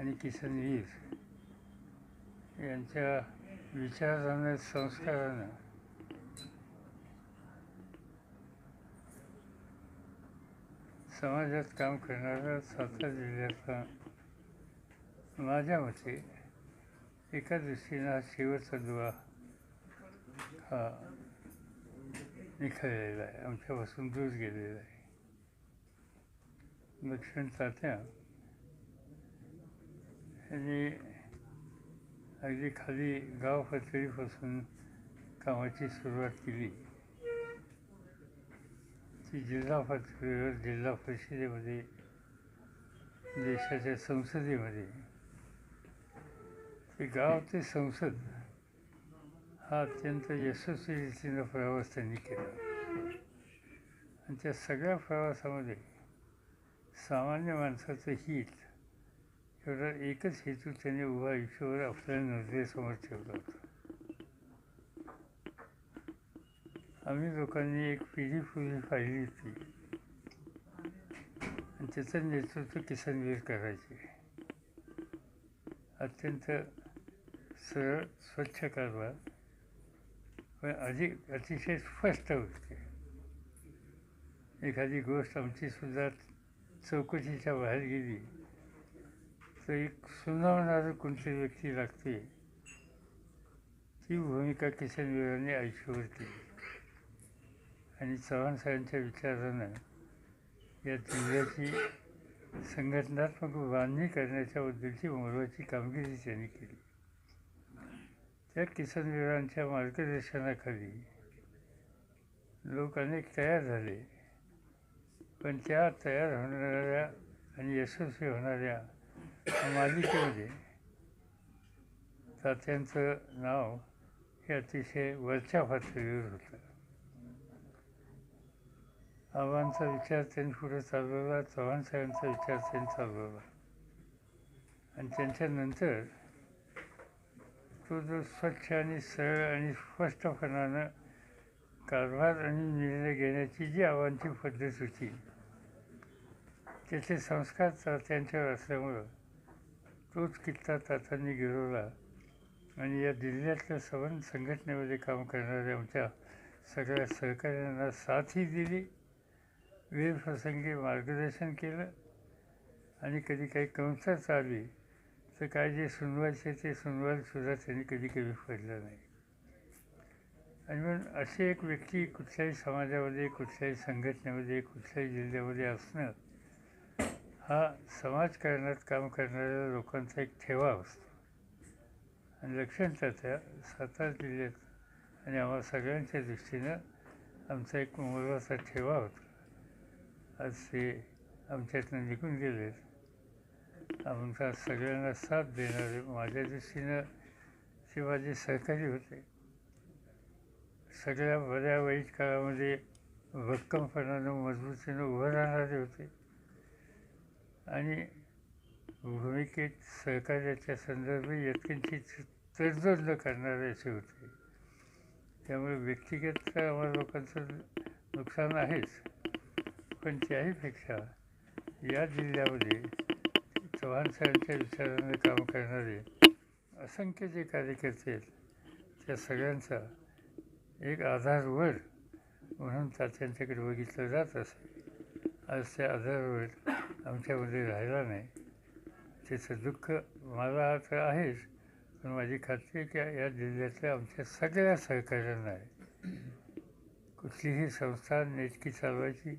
आणि किसनवीर यांच्या विचारानं संस्कारानं. समाजात काम करणारा सातारा जिल्ह्यातला माझ्या मते एका दृष्टीनं हा शेवटचा दुवा हा निखळलेला आहे. आमच्यापासून दूर गेलेला आहे. दक्षिण तात्या त्यांनी अगदी खाली गाव पातळीपासून कामाची सुरुवात केली. ती जिल्हा पातळीवर जिल्हा परिषदेमध्ये देशाच्या संसदेमध्ये. ते गाव ते संसद हा अत्यंत यशस्वी रीतीनं प्रवास त्यांनी केला. आणि त्या सगळ्या प्रवासामध्ये सामान्य माणसाचं हित एवढा एकच हेतू त्याने उभा आयुष्यावर आपल्या नजरेसमोर ठेवला होता. आम्ही लोकांनी एक पिढी पूर्वी पाहिली होती. आणि त्याचं नेतृत्व किसनवीर करायचे. अत्यंत सरळ स्वच्छ कारभार. पण अधिक अतिशय स्पष्ट होते. एखादी गोष्ट आमची सुद्धा चौकशीच्या बाहेर गेली. तर एक सुनावणारं कोणती व्यक्ती लागते? ती भूमिका किसन किशनवीरांनी आयुष्यावर केली आणि चव्हाण साहेबांच्या विचारानं या जिल्ह्याची संघटनात्मक बांधणी करण्याच्या बद्दलची महत्त्वाची कामगिरी त्यांनी केली. त्या किसन किसनवीरांच्या मार्गदर्शनाखाली लोक अनेक तयार झाले. पण त्या तयार होणाऱ्या आणि यशस्वी होणाऱ्या मालिकेमध्ये तात्यांचं नाव हे अतिशय वरच्या पातळीवर होतं. आव्हानचा विचार त्यांनी पुढे चालवला चव्हाण साहेबांचा विचार त्यांनी चालवला आणि त्यांच्यानंतर तो जो स्वच्छ आणि सरळ आणि स्पष्टपणानं कारभार आणि निर्णय घेण्याची जी आव्हानची पद्धत होती त्याचे संस्कार त्यांच्यावर असल्यामुळं तोच कित्ता तातांनी गिरवला आणि या जिल्ह्यातल्या सवन संघटनेमध्ये काम करणाऱ्या आमच्या सगळ्या सहकाऱ्यांना साथही दिली. वेळप्रसंगी मार्गदर्शन केलं. आणि कधी काही कंसाच आली तर काय जे सुनवायचे ते सुनवायलासुद्धा त्यांनी कधी कमी पडलं नाही. आणि म्हणून अशी एक व्यक्ती कुठल्याही समाजामध्ये कुठल्याही संघटनेमध्ये कुठल्याही जिल्ह्यामध्ये असणं हा समाजकारणात काम करणाऱ्या लोकांचा एक ठेवा असतो. आणि लक्षात त्या सातारा जिल्ह्यात आणि आम्हा सगळ्यांच्या दृष्टीनं आमचा एक महत्त्वाचा ठेवा होता. आज ते आमच्यातनं निघून गेलेत आमचा सगळ्यांना साथ देणारे माझ्या दृष्टीनं ते माझे सहकारी होते. सगळ्या बऱ्या वाईट काळामध्ये भक्कमपणानं मजबूतीनं उभं राहणारे होते. आणि भूमिकेत सहकार्याच्या संदर्भात यत्किंची तडजोड न करणारे असे होते. त्यामुळे व्यक्तिगत तर आम्हाला लोकांचं नुकसान आहेच. पण त्याहीपेक्षा या जिल्ह्यामध्ये चव्हाण साहेबांच्या विचाराने काम करणारे असंख्य जे कार्यकर्ते आहेत त्या सगळ्यांचा एक आधारवर म्हणून तात्यांच्याकडे बघितलं जात असे. आज त्या आधारवर आमच्यामध्ये राहिला नाही. त्याचं दुःख मला तर आहेच पण माझी खात्री आहे की या जिल्ह्यातल्या आमच्या सगळ्या सहकाऱ्यांना आहे. कुठलीही संस्था नेटकी चालवायची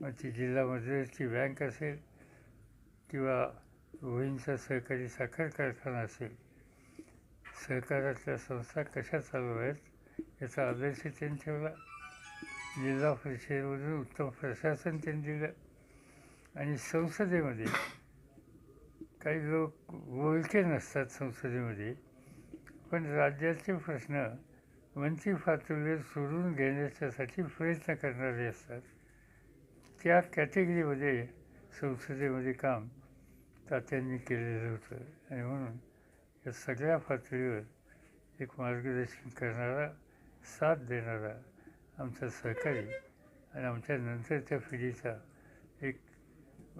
मग ती जिल्हा मजुरीची बँक असेल किंवा वहींचा सहकारी साखर कारखाना असेल सहकारातल्या संस्था कशा चालू आहेत याचा आदर्श त्यांनी ठेवला. जिल्हा परिषदेमधून उत्तम प्रशासन त्यांनी दिलं. आणि संसदेमध्ये काही लोक बोलके नसतात संसदेमध्ये पण राज्याचे प्रश्न मंत्री पातळीवर सोडून घेण्याच्यासाठी प्रयत्न करणारे असतात. त्या कॅटेगरीमध्ये संसदेमध्ये काम तात्यांनी केलेलं होतं. आणि म्हणून या सगळ्या पातळीवर एक मार्गदर्शन करणारा साथ देणारा आमचा सहकारी आणि आमच्या नंतरच्या पिढीचा एक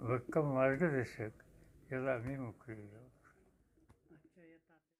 भक्कम मार्गदर्शक याला आम्ही मोकळी दिलो